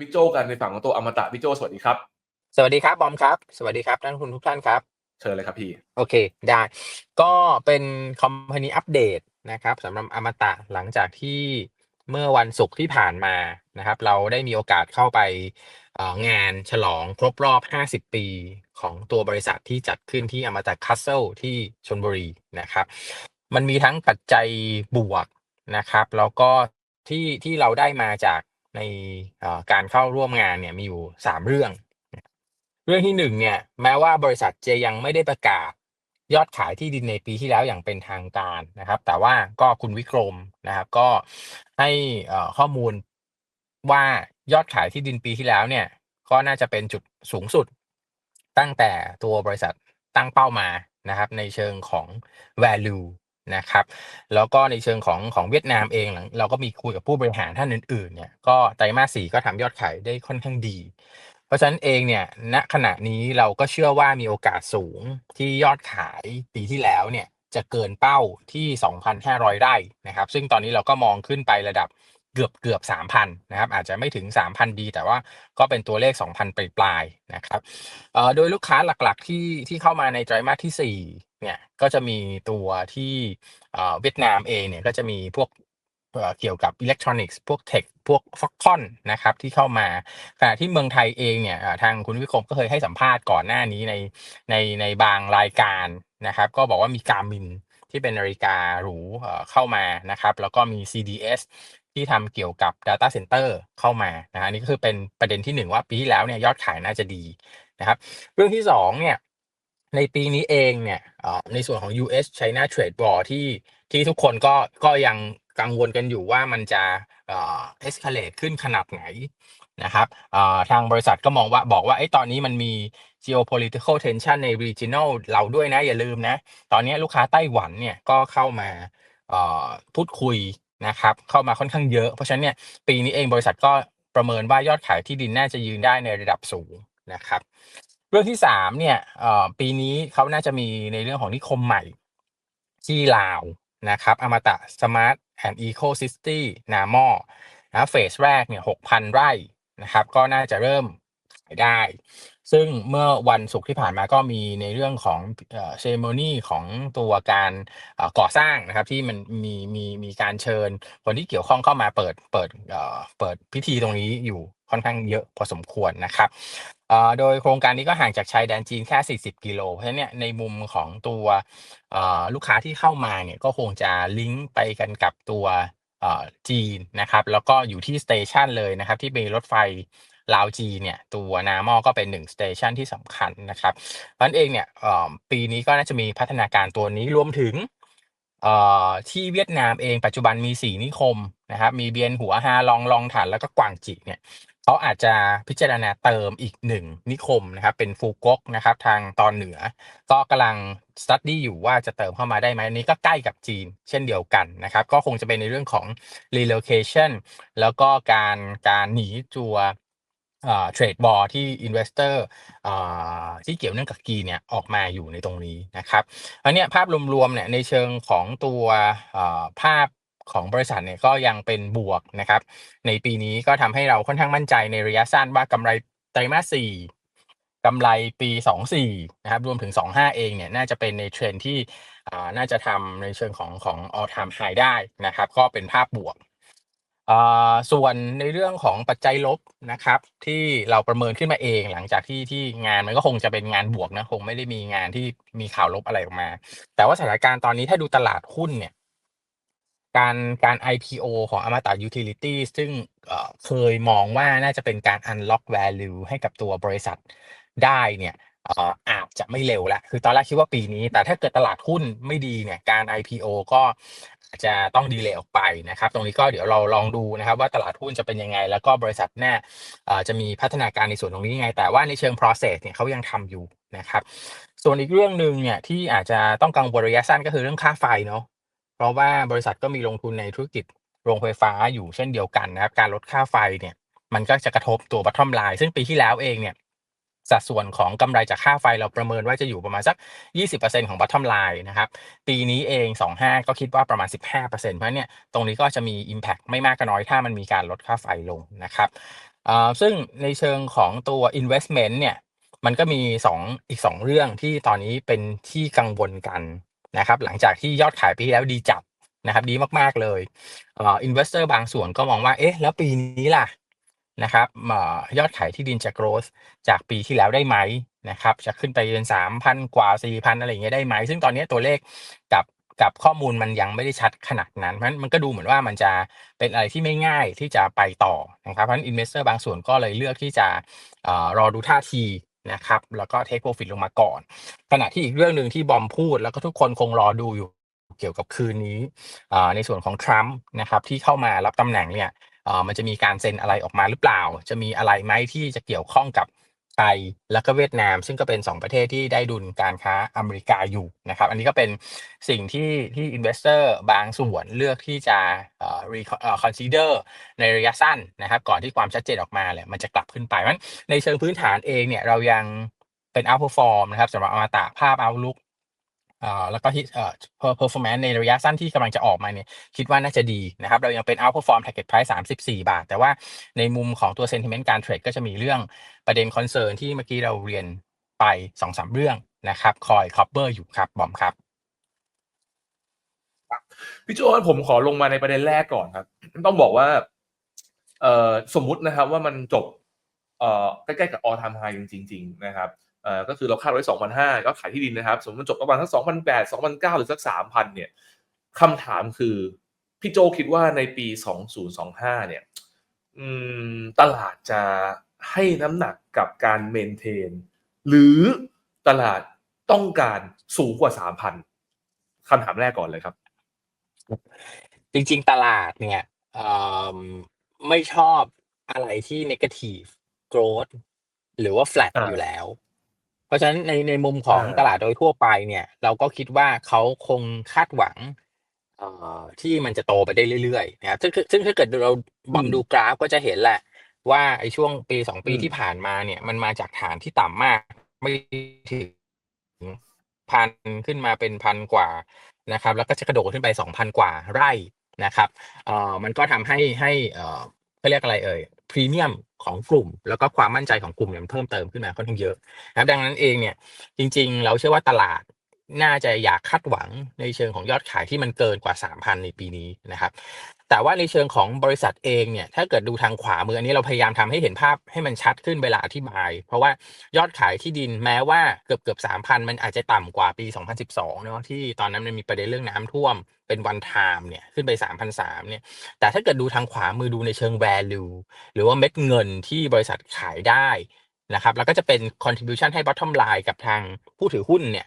บิ๊กโจกันในฝั่งของตัวอมตะบิ๊กโจสวัสดีครับ สวัสดีครับบอมครับ สวัสดีครับท่านคุณทุกท่านครับ เชิญเลยครับพี่ โอเค ได้ ก็เป็นคอมพานีอัปเดตนะครับสำหรับอมตะหลังจากที่เมื่อวันศุกร์ที่ผ่านมานะครับ เราได้มีโอกาสเข้าไปเอ่องานฉลองครบรอบ 50 ปีของตัวบริษัทที่จัดขึ้นที่อมตะคัสเซิลที่ชลบุรีนะครับ มันมีทั้งปัจจัยบวกนะครับ แล้วก็ที่ที่เราได้มาจาก ในการเข้าร่วมงานเนี่ยมีอยู่ 3 เรื่อง เรื่องที่หนึ่งเนี่ยแม้ว่าบริษัทจะยังไม่ได้ประกาศยอดขายที่ดินในปีที่แล้วอย่างเป็นทางการนะครับ แต่ว่าก็คุณวิกรมนะครับก็ให้ข้อมูลว่ายอดขายที่ดินปีที่แล้วเนี่ยก็น่าจะเป็นจุดสูงสุด ตั้งแต่ตัวบริษัทตั้งเป้ามานะครับ ในเชิงของ value นะครับ แล้วก็ในเชิงของของเวียดนามเองหลังเราก็มีคุยกับผู้บริหารท่านอื่นๆเนี่ยก็ไตรมาสสี่ก็ทำยอดขายได้ค่อนข้างดี เพราะฉะนั้นเองเนี่ยณขณะนี้เราก็เชื่อว่ามีโอกาสสูงที่ยอดขายปีที่แล้วเนี่ยจะเกินเป้าที่ 2,500 ไร่นะครับ ซึ่งตอนนี้เราก็มองขึ้นไประดับเกือบเกือบ3,000นะครับ อาจจะไม่ถึง 3,000 ดี แต่ว่าก็เป็นตัวเลข 2,000 ปลายๆนะครับเอ่อโดยลูกค้าหลักๆที่ที่เข้ามาในไตรมาสที่4 เนี่ยก็จะมีตัวที่เวียดนามเองเนี่ยก็จะมีพวกเกี่ยวกับอิเล็กทรอนิกส์พวกเทคพวกฟ็อกคอนนะครับที่เข้ามาขณะที่เมืองไทยเองเนี่ยทางคุณวิคมก็เคยให้สัมภาษณ์ก่อนหน้านี้ในในในบางรายการนะครับก็บอกว่ามีการมินที่เป็นนาฬิกาหรูเข้ามานะครับแล้วก็มี CDS ที่ทำเกี่ยวกับ Data Center เข้ามานะฮะอันนี่ก็คือเป็นประเด็นที่หนึ่งว่าปีที่แล้วเนี่ยยอดขายน่าจะดีนะครับเรื่องที่สองเนี่ย ในปีนี้เองเนี่ยในส่วนของ US China Trade War ที่ที่ทุกคนก็ก็ยังกังวลกันอยู่ว่ามันจะเอ่อ escalate ขึ้นขนาดไหนนะครับทางบริษัทก็มองว่าบอกว่าไอ้ตอนนี้มันมี geopolitical tension ใน regional เราด้วยนะ อย่าลืมนะ ตอนนี้ลูกค้าไต้หวันเนี่ยก็เข้ามาพูดคุยนะครับ เข้ามาค่อนข้างเยอะ เพราะฉะนั้นเนี่ยปีนี้เองบริษัทก็ประเมินว่ายอดขายที่ดินน่าจะยืนได้ในระดับสูงนะครับ เรื่องที่สามเนี่ยปีนี้เขาน่าจะมีในเรื่องของนิคมใหม่ ที่ลาวนะครับอมตะสมาร์ทแอนด์อีโคซิสตี้นามอนะเฟสแรกเนี่ยหกพันไร่นะครับ ก็น่าจะเริ่มขายได้ ซึ่งเมื่อวันศุกร์ที่ผ่านมาก็มีในเรื่องของเอ่อเซเรโมนีของตัวการก่อสร้างนะครับที่มันมีมีมีการเชิญคนที่เกี่ยวข้องเข้ามาเปิดเปิดเปิดพิธีตรงนี้อยู่ค่อนข้างเยอะพอสมควรนะครับโดยโครงการนี้ก็ห่างจากชายแดนจีนแค่ 40 กิโล เพราะฉะนั้นเนี่ยในมุมของตัวลูกค้าที่เข้ามาเนี่ยก็คงจะลิงก์ไปกันกับตัวจีนนะครับแล้วก็อยู่ที่สเตชันเลยนะครับที่มีรถไฟ ลาวจีเนี่ยตัวนามอก็เป็นหนึ่งสเตชันที่สำคัญนะครับเพราะฉะนั้นเองเนี่ยปีนี้ก็น่าจะมีพัฒนาการตัวนี้รวมถึงที่เวียดนามเองปัจจุบันมี4นิคมนะครับมีเบียนหัวฮาลองลองถันแล้วก็กวางจิเนี่ยเขาอาจจะพิจารณาเติมอีกหนึ่งนิคมนะครับเป็นฟูกกนะครับทางตอนเหนือ ก็กำลังสตัดดี้อยู่ว่าจะเติมเข้ามาได้ไหมอันนี้ก็ใกล้กับจีนเช่นเดียวกันนะครับก็คงจะเป็นในเรื่องของ relocation แล้วก็การการหนีตัว เทรดบอลที่ investor เอ่อที่เกี่ยวเนื่องกับกีเนี่ยออกมาอยู่ในตรงนี้นะครับอันนี้ภาพรวมๆเนี่ยในเชิงของตัวภาพของบริษัทเนี่ยก็ยังเป็นบวกนะครับ ในปีนี้ก็ทำให้เราค่อนข้างมั่นใจในระยะสั้นว่ากำไรไตรมาสสี่กำไรปี 24 นะครับ รวมถึง 25 เองเนี่ย น่าจะเป็นในเทรนที่น่าจะทำในเชิงของของ all time high ได้นะครับ ก็เป็นภาพบวก ส่วนในเรื่องของปัจจัยลบนะครับ ที่เราประเมินขึ้นมาเอง หลังจากที่ที่งานมันก็คงจะเป็นงานบวกนะคงไม่ได้มีงานที่มีข่าวลบอะไรออกมา แต่ว่าสถานการณ์ตอนนี้ถ้าดูตลาดหุ้นเนี่ย การการ IPO ของอมตะ Utility ซึ่งเเคยมองว่าน่าจะเป็นการ unlock value ให้กับตัวบริษัทได้เนี่ยอาจจะไม่เร็วแล้วคือตอนแรกคิดว่าปีนี้ แต่ถ้าเกิดตลาดหุ้นไม่ดีเนี่ย การ IPO ก็อา จจะต้องดีเลย์ออกไปนะครับ ตรงนี้ก็เดี๋ยวเราลองดูนะครับว่าตลาดหุ้นจะเป็นยังไง แล้วก็บริษัทแน่จะมีพัฒนาการในส่วนตรงนี้ยังไง แต่ว่าในเชิง process เนี่ยเขายังทำอยู่นะครับ ส่วนอีกเรื่องหนึ่งเนี่ยที่อาจจะต้องกังวลระยะสั้นก็คือเรื่องค่าไฟเนาะเพราะว่าบริษัทก็มีลงทุนในธุรกิจโรงไฟฟ้าอยู่เช่นเดียวกันนะครับ การลดค่าไฟเนี่ยมันก็จะกระทบตัว bottom line ซึ่งปีที่แล้วเองเนี่ย สัดส่วนของกำไรจากค่าไฟเราประเมินว่าจะอยู่ประมาณสัก 20%ของ bottom line นะครับ ปีนี้เอง 25 ก็คิดว่าประมาณ 15%เพราะเนี่ยตรงนี้ก็จะมี impact ไม่มากก็น้อยถ้ามันมีการลดค่าไฟลงนะครับอ่าซึ่งในเชิงของตัว investment เนี่ยมันก็มีสองอีกสองเรื่องที่ตอนนี้เป็นที่กังวลกันนะครับหลังจากที่ยอดขายปีที่แล้วดีจัดนะครับดีมากๆเลยอ่อ investor บางส่วนก็มองว่าเอ๊ะแล้วปีนี้ล่ะ นะครับอยอดขายที่ดินจะ growth จากปีที่แล้วได้ไหมนะครับ จะขึ้นไปเป็นสามพันกว่าสี่พันอะไรอย่างเงี้ยได้ไหม ซึ่งตอนนี้ตัวเลขกับกับข้อมูลมันยังไม่ได้ชัดขนาดนั้น เพราะฉะนั้นมันก็ดูเหมือนว่ามันจะเป็นอะไรที่ไม่ง่ายที่จะไปต่อนะครับ เพราะฉะนั้น investor บางส่วนก็เลยเลือกที่จะอรอดูท่าทีนะครับ แล้วก็ take profit ลงมาก่อน ขณะที่อีกเรื่องหนึ่งที่บอมพูดแล้วก็ทุกคนคงรอดูอยู่เกี่ยวกับคืนนี้ในส่วนของทรัมป์นะครับที่เข้ามารับตำแหน่งเนี่ย มันจะมีการเซ็นอะไรออกมาหรือเปล่า จะมีอะไรไหมที่จะเกี่ยวข้องกับไทยแล้วก็เวียดนาม ซึ่งก็เป็น 2 ประเทศที่ได้ดุลการค้าอเมริกาอยู่นะครับอันนี้ก็เป็นสิ่งที่ที่ investor บางส่วนเลือกที่จะเอ่อ re- เอ่อ consider ในระยะสั้นนะครับก่อนที่ความชัดเจนออกมาเนี่ยมันจะกลับขึ้นไปเพราะฉะนั้นในเชิงพื้นฐานเองเนี่ยเรายังเป็น outperform นะครับสำหรับอมตะภาพ outlook เอ่อ แล้วก็ที่เอ่อ performance ในระยะสั้นที่กำลังจะออกมาเนี่ยคิดว่าน่าจะดีนะครับ เรายังเป็น outperform target price 34 บาท แต่ว่าในมุมของตัว sentiment การเทรดก็จะมีเรื่องประเด็น concern ที่เมื่อกี้เราเรียนไป 2-3 เรื่องนะครับคอย cover อยู่ครับบอมครับพี่โจผมขอลงมาในประเด็นแรกก่อนครับ ต้องบอกว่าเอ่อสมมุตินะครับว่ามันจบเอ่อใกล้ๆกับ all time high จริง ๆ นะครับ ก็คือเราคาดไว้ 2,500 ก็ขายที่ดินนะครับ สมมติมันจบประมาณสัก2,800 2,900 หรือสัก 3,000 เนี่ยคำถามคือ พี่โจคิดว่าในปี 2025 เนี่ยอืมตลาดจะให้น้ำหนักกับการเมนเทน หรือตลาดต้องการสูงกว่า 3,000คำถามแรกก่อนเลยครับ จริงๆ ตลาดเนี่ยเอิ่มไม่ชอบอะไรที่ negative growth หรือว่า flat อ่าอยู่แล้ว เพราะฉะนั้นในในมุมของอ่าตลาดโดยทั่วไปเนี่ย เราก็คิดว่าเขาคงคาดหวังเอ่อที่มันจะโตไปได้เรื่อยๆนะครับซึ่งคือซึ่งถ้าเกิดเราบอมดูกราฟก็จะเห็นแหละ ว่าไอ้ช่วงปีสองปีอืมที่ผ่านมาเนี่ย มันมาจากฐานที่ต่ำมาก ไม่ถึงพันขึ้นมาเป็นพันกว่านะครับ แล้วก็จะกระโดดขึ้นไปสองพันกว่าไร่นะครับเอ่อมันก็ทำให้ให้เอ่อเขาเรียกอะไรเอ่ยพรีเมียม ของกลุ่ม แล้วก็ความมั่นใจของกลุ่มเนี่ยมันเพิ่มเติมขึ้นมาค่อนข้างเยอะนะครับดังนั้นเองเนี่ยจริง ๆ เราเชื่อว่าตลาดน่าจะอยากคาดหวังในเชิงของยอดขายที่มันเกินกว่า 3,000 ในปีนี้นะครับ แต่ว่าในเชิงของบริษัทเองเนี่ยถ้าเกิดดูทางขวามืออันนี้เราพยายามทำให้เห็นภาพให้มันชัดขึ้นเวลาอธิบาย เพราะว่ายอดขายที่ดินแม้ว่าเกือบเกือบ3,000มันอาจจะต่ำกว่าปี 2012เนาะที่ตอนนั้นมันมีประเด็นเรื่องน้ำท่วมเป็นวันไทม์เนี่ยขึ้นไป3,300เนี่ยแต่ถ้าเกิดดูทางขวามือดูในเชิง value หรือว่าเม็ดเงินที่บริษัทขายได้นะครับแล้วก็จะเป็น contribution ให้ bottom line กับทางผู้ถือหุ้นเนี่ย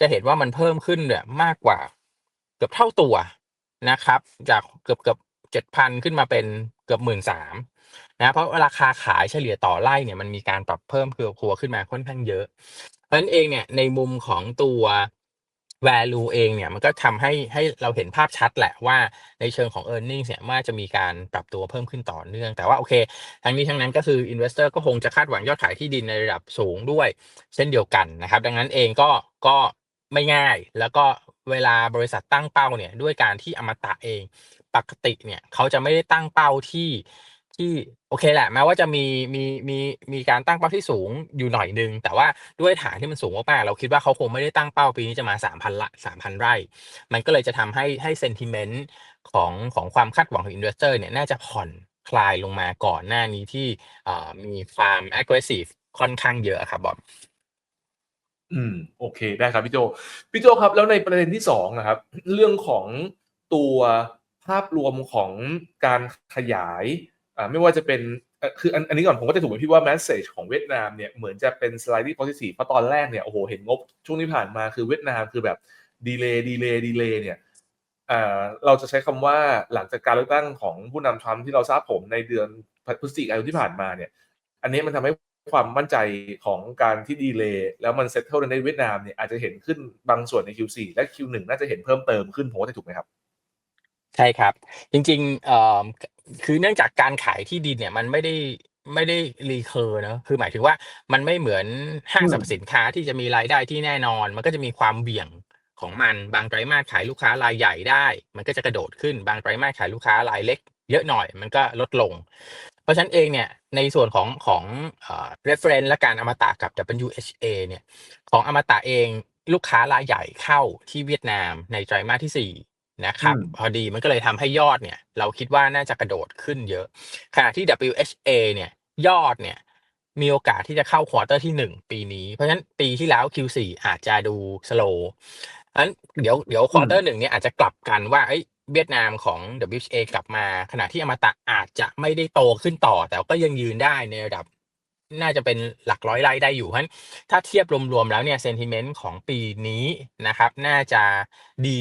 จะเห็นว่ามันเพิ่มขึ้นเนี่ยมากกว่าเกือบเท่าตัว นะครับ จากเกือบเกือบเจ็ดพันขึ้นมาเป็นเกือบหมื่นสามนะเพราะราคาขายเฉลี่ยต่อไร่เนี่ยมันมีการปรับเพิ่มคือครัวขึ้นมาค่อนข้างเยอะ เพราะนั้นเองเนี่ยในมุมของตัว value เองเนี่ยมันก็ทำให้ให้เราเห็นภาพชัดแหละว่าในเชิงของ e a r n i n g เนี่ยว่าจะมีการปรับตัวเพิ่มขึ้นต่อเนื่อง แต่ว่าโอเค ทั้งนี้ทั้งนั้นก็คือ investor ก็คงจะคาดหวังยอดขายที่ดินในระดับสูงด้วย เช่นเดียวกันนะครับ ดังนั้นเองก็ก็ไม่ง่ายแล้วก็ เวลาบริษัทตั้งเป้าเนี่ยด้วยการที่อมตะเองปกติเนี่ยเขาจะไม่ได้ตั้งเป้าที่ที่โอเคแหละแม้ว่าจะมีมีมีมีการตั้งเป้าที่สูงอยู่หน่อยนึง แต่ว่าด้วยฐานที่มันสูงมากๆเราคิดว่าเขาคงไม่ได้ตั้งเป้าปีนี้จะมาสามพันละสามพันไร่ มันก็เลยจะทำให้ให้เซนติเมนต์ของของความคาดหวังของอินเวสเตอร์เนี่ยน่าจะผ่อนคลายลงมาก่อนหน้านี้ที่มีความ aggressive ค่อนข้างเยอะครับบอม อืมโอเคได้ครับพี่โจพี่โจครับ แล้วในประเด็นที่สองนะครับ เรื่องของตัวภาพรวมของการขยายอ่าไม่ว่าจะเป็นคืออันอันนี้ก่อนผมก็จะถูกไหมพี่ว่าแมสเซจของเวียดนามเนี่ยเหมือนจะเป็น slightly positive เพราะตอนแรกเนี่ยโอ้โหเห็นงบช่วงที่ผ่านมาคือเวียดนามคือแบบดีเลย์ดีเลย์ดีเลย์เนี่ยเราจะใช้คำว่าหลังจากการเลือกตั้งของผู้นำทรัมป์ที่เราทราบผมในเดือนพฤศจิกายนที่ผ่านมาเนี่ย อันนี้มันทำให้ ความมั่นใจของการที่ดีเลย์แล้วมันเซ็ตเทิลในเวียดนามเนี่ยอาจจะเห็นขึ้นบางส่วนใน Q4 และ Q1 น่าจะเห็นเพิ่มเติมขึ้นผมว่าถูกไหมครับ ใช่ครับ จริงๆคือเนื่องจากการขายที่ดินเนี่ยมันไม่ได้ไม่ได้รีเคอร์เนอะคือหมายถึงว่ามันไม่เหมือนห้างสรรพสินค้าที่จะมีรายได้ที่แน่นอน มันก็จะมีความเบี่ยงของมันบางไตรมาสขายลูกค้ารายใหญ่ได้ มันก็จะกระโดดขึ้นบางไตรมาสขายลูกค้ารายเล็ก เยอะหน่อยมันก็ลดลง เพราะฉะนั้นเองเนี่ยในส่วนของของเอ่อ reference และการอมตะกับ WHA เนี่ยของอมตะเองลูกค้ารายใหญ่เข้าที่เวียดนามในไตรมาสที่ 4นะครับอืมพอดีมันก็เลยทำให้ยอดเนี่ย เราคิดว่าน่าจะกระโดดขึ้นเยอะ ขณะที่ WHA เนี่ยยอดเนี่ยมีโอกาสที่จะเข้าควอเตอร์ที่ 1 ปีนี้ เพราะฉะนั้นปีที่แล้ว Q4 อาจจะดูสโลว์อันเดี๋ยวเดี๋ยวควอเตอร์หนึ่งเนี่ยอาจจะกลับกันว่า เอ้ยเวียดนามของ WHA กลับมา ขณะที่อมตะอาจจะไม่ได้โตขึ้นต่อ แต่ก็ยังยืนได้ในระดับ น่าจะเป็นหลักร้อยไร่ได้อยู่เพราะฉะนั้นถ้าเทียบรวมๆแล้วเนี่ยเซนติเมนต์ของปีนี้นะครับ น่าจะดี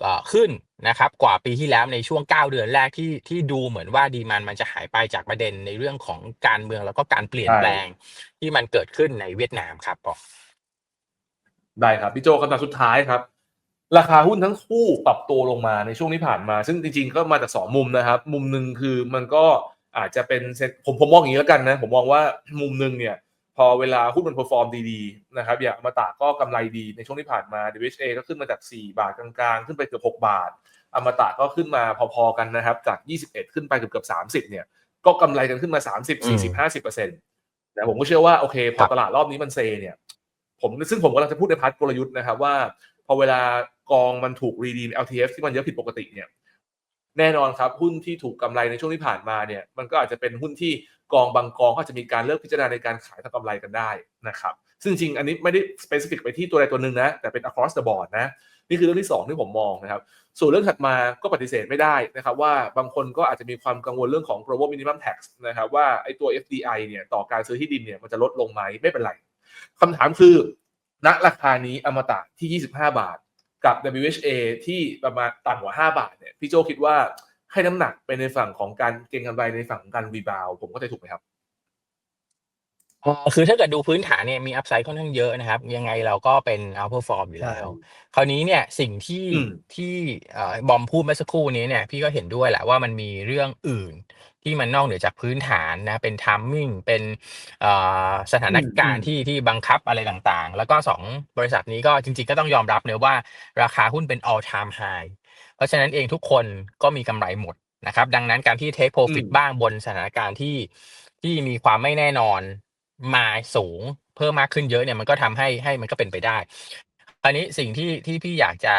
เอ่อขึ้นนะครับกว่าปีที่แล้วในช่วง 9 เดือนแรกที่ที่ดูเหมือนว่าดีมันมันจะหายไปจากประเด็นในเรื่องของการเมืองแล้วก็การเปลี่ยนใช่แปลงที่มันเกิดขึ้นในเวียดนามครับปอได้ครับพี่โจคำถามสุดท้ายครับ ราคาหุ้นทั้งคู่ปรับตัวลงมาในช่วงที่ผ่านมา ซึ่งจริงๆก็มาจากสองมุมนะครับ มุมหนึ่งคือมันก็อาจจะเป็นเซ็นผมผมมองอย่างนี้แล้วกันนะ ผมมองว่ามุมหนึ่งเนี่ย พอเวลาหุ้นมันเพอร์ฟอร์มดีๆนะครับอย่างอมาตาก็กำไรดีในช่วงที่ผ่านมา DHA ก็ขึ้นมาจาก 4 บาทกลางๆ ขึ้นไปเกือบ6บาทอมตะก็ขึ้นมาพอๆกันนะครับ จาก 21 ขึ้นไปเกือบเกือบ30 เนี่ย ก็กำไรกันขึ้นมา 30 40 50เปอร์เซ็นต์แต่ผมก็เชื่อว่าโอเค พอตลาดรอบนี้มันเซเนี่ย ผมซึ่งผมกำลังจะพูดในพาร์ทกลยุทธ์นะครับว่า พอเวลา กองมันถูกรีดีม LTF ที่มันเยอะผิดปกติเนี่ยแน่นอนครับหุ้นที่ถูกกำไรในช่วงที่ผ่านมาเนี่ยมันก็อาจจะเป็นหุ้นที่กองบางกองก็อาจจะมีการเลือกพิจารณาในการขายทำกำไรกันได้นะครับซึ่งจริงอันนี้ไม่ได้ specific ไปที่ตัวใดตัวหนึ่งนะแต่เป็น across the board นะนี่คือเรื่องที่สองที่ผมมองนะครับส่วนเรื่องถัดมาก็ปฏิเสธไม่ได้นะครับว่าบางคนก็อาจจะมีความกังวลเรื่องของ global minimum tax นะครับว่าไอ้ตัว FDI เนี่ยต่อการซื้อที่ดินเนี่ยมันจะลดลงไหมไม่เป็นไรคำถามคือณราคานี้อมตะที่ 25 บาท กับ WHA ที่ประมาณต่ำกว่า 5 บาทเนี่ยพี่โจคิดว่าให้น้ำหนักไปในฝั่งของการเก็งกำไรในฝั่งของการรีบาวผมก็จะถูกไหมครับเอ่อคือถ้าเกิดดูพื้นฐานเนี่ยมีอัพไซด์ค่อนข้างเยอะนะครับ ยังไงเราก็เป็น outperform อยู่แล้ว คราวนี้เนี่ยสิ่งที่อืมที่เอ่อบอมพูดเมื่อสักครู่นี้เนี่ยพี่ก็เห็นด้วยแหละว่ามันมีเรื่องอื่น ที่มันนอกเหนือจากพื้นฐานนะเป็น timing เป็นเอ่อสถานการณ์ที่ที่บังคับอะไรต่างๆ แล้วก็สองบริษัทนี้ก็จริงๆ ก็ต้องยอมรับเนอะว่าราคาหุ้นเป็น all time high เพราะฉะนั้นเองทุกคนก็มีกำไรหมดนะครับ ดังนั้นการที่ take profit อืมบ้างบนสถานการณ์ที่ที่มีความไม่แน่นอนมาสูงเพิ่มมากขึ้นเยอะเนี่ยมันก็ทำให้ให้มันก็เป็นไปได้อันนี้สิ่งที่ที่พี่อยากจะ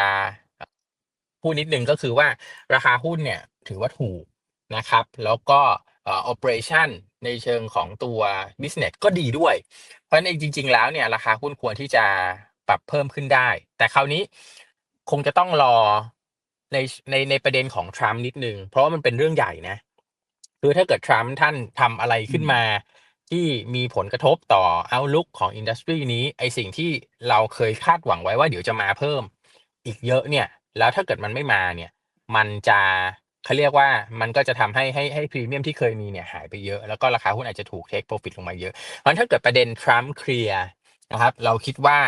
พูดนิดนึงก็คือว่าราคาหุ้นเนี่ย ถือว่าถูก นะครับ แล้วก็เอ่อ operation ในเชิงของตัว business ก็ดีด้วย เพราะฉะนั้นจริง ๆ แล้วเนี่ยราคาหุ้นควรที่จะปรับเพิ่มขึ้นได้ แต่คราวนี้คงจะต้องรอในในในประเด็นของทรัมป์นิดนึง เพราะว่ามันเป็นเรื่องใหญ่นะคือถ้าเกิดทรัมป์ท่านทำอะไรขึ้นมาที่มีผลกระทบต่อ outlook ของอินดัสทรีนี้ไอสิ่งที่เราเคยคาดหวังไว้ว่าเดี๋ยวจะมาเพิ่ม อีกเยอะเนี่ย แล้วถ้าเกิดมันไม่มาเนี่ย มันจะ เขาเรียกว่ามันก็จะทำให้ให้ให้พรีเมียมที่เคยมีเนี่ยหายไปเยอะ แล้วก็ราคาหุ้นอาจจะถูกเทคโปรฟิตลงมาเยอะเพราะฉะนั้นถ้าเกิดประเด็นทรัมป์เคลียร์นะครับเราคิดว่า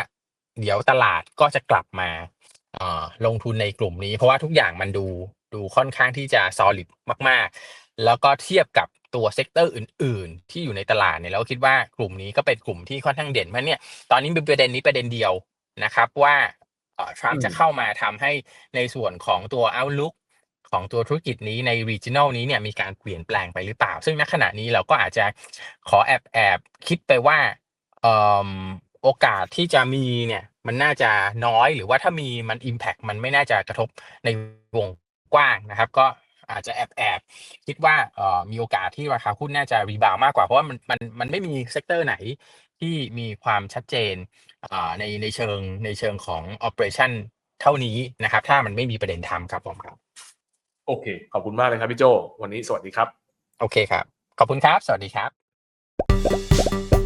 เดี๋ยวตลาดก็จะกลับมาเอ่อลงทุนในกลุ่มนี้ เพราะว่าทุกอย่างมันดูดูค่อนข้างที่จะ solid มาก ๆ แล้วก็เทียบกับตัวเซกเตอร์อื่น ๆ ที่อยู่ในตลาดเนี่ยเราคิดว่ากลุ่มนี้ก็เป็นกลุ่มที่ค่อนข้างเด่นเพราะเนี่ยตอนนี้มีประเด็นนี้ประเด็นเดียวนะครับว่าทรัมอืป์มจะเข้ามาทำให้ในส่วนของตัว outlook ของตัวธุรกิจนี้ใน regional นี้เนี่ยมีการเปลี่ยนแปลงไปหรือเปล่า ซึ่งณขณะนี้เราก็อาจจะขอแอบแอบคิดไปว่าออโอกาสที่จะมีเนี่ยมันน่าจะน้อยหรือว่าถ้ามีมัน impact มันไม่น่าจะกระทบในวงกว้างนะครับ ก็อาจจะแอบแอบคิดว่าเอ่อมีโอกาสที่ราคาหุ้นน่าจะรีบาวมากกว่าเพราะว่ามันมันมันไม่มีเซกเตอร์ไหนที่มีความชัดเจนอ่าในในเชิงในเชิงของ operation เท่านี้นะครับ ถ้ามันไม่มีประเด็นทำครับผมครับ โอเค ขอบคุณมากเลยครับพี่โจ วันนี้สวัสดีครับ โอเคครับ ขอบคุณครับ สวัสดีครับ